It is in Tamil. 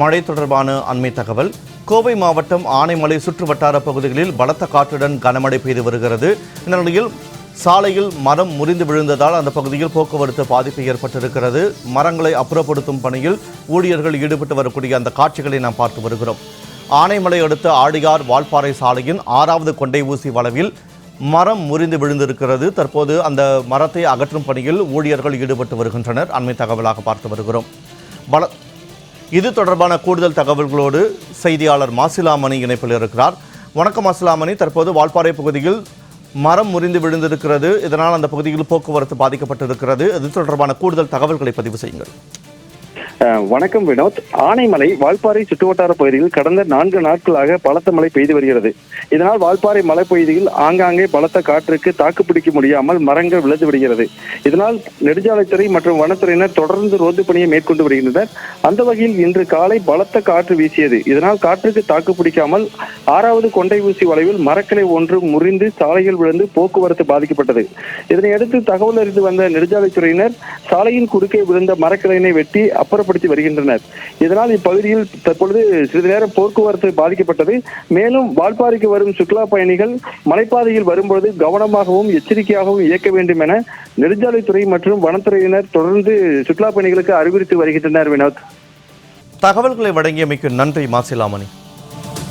மழை தொடர்பான அண்மை தகவல். கோவை மாவட்டம் ஆனைமலை சுற்றுவட்டார பகுதிகளில் பலத்த காற்றுடன் கனமழை பெய்து வருகிறது. இந்த நிலையில் சாலையில் மரம் முறிந்து விழுந்ததால் அந்த பகுதியில் போக்குவரத்து பாதிப்பு ஏற்பட்டிருக்கிறது. மரங்களை அப்புறப்படுத்தும் பணியில் ஊழியர்கள் ஈடுபட்டு வரக்கூடிய அந்த காட்சிகளை நாம் பார்த்து வருகிறோம். ஆனைமலை அடுத்த ஆடியார் வால்பாறை சாலையின் ஆறாவது கொண்டை ஊசி வளவில் மரம் முறிந்து விழுந்திருக்கிறது. தற்போது அந்த மரத்தை அகற்றும் பணியில் ஊழியர்கள் ஈடுபட்டு வருகின்றனர். அண்மை தகவலாக பார்த்து வருகிறோம். பல இது தொடர்பான கூடுதல் தகவல்களோடு செய்தியாளர் மாசிலாமணி இணைப்பில் இருக்கிறார். வணக்கம் மாசிலாமணி. தற்போது வால்பாறை பகுதியில் மரம் முறிந்து விழுந்திருக்கிறது. இதனால் அந்த பகுதியில் போக்குவரத்து பாதிக்கப்பட்டிருக்கிறது. இது தொடர்பான கூடுதல் தகவல்களை பதிவு செய்யுங்கள். வணக்கம் வினோத். ஆனைமலை வால்பாறை சுற்றுவட்டார பகுதியில் கடந்த நான்கு நாட்களாக பலத்த மழை பெய்து வருகிறது. இதனால் வால்பாறை மலைப்பகுதியில் ஆங்காங்கே பலத்த காற்றுக்கு தாக்குப்பிடிக்க முடியாமல் மரங்கள் விழுந்து விடுகிறது. இதனால் நெடுஞ்சாலைத்துறை மற்றும் வனத்துறையினர் தொடர்ந்து ரோந்து பணியை மேற்கொண்டு வருகின்றனர். அந்த வகையில் இன்று காலை பலத்த காற்று வீசியது. இதனால் காற்றுக்கு தாக்கு பிடிக்காமல் ஆறாவது கொண்டை ஊசி வளைவில் மரக்கிளை ஒன்று முறிந்து சாலையில் விழுந்து போக்குவரத்து பாதிக்கப்பட்டது. இதனையடுத்து தகவல் அறிந்து வந்த நெடுஞ்சாலைத்துறையினர் சாலையின் குறுக்கே விழுந்த மரக்கிளையினை வெட்டி அப்புறம் அப்புறப்படுத்தி வருகின்றனர். இதனால் இப்பகுதியில் தற்பொழுது சிறிது நேரம் போக்குவரத்து பாதிக்கப்பட்டது. மேலும் வால்பாறைக்கு வரும் சுற்றுலா பயணிகள் மலைப்பாதையில் வரும்பொழுது கவனமாகவும் எச்சரிக்கையாகவும் இயக்க வேண்டும் என நெடுஞ்சாலைத்துறை மற்றும் வனத்துறையினர் தொடர்ந்து சுற்றுலா பயணிகளுக்கு அறிவுறுத்தி வருகின்றனர் வினோத். தகவல்களை வழங்கியமைக்கு நன்றி மாசிலாமணி.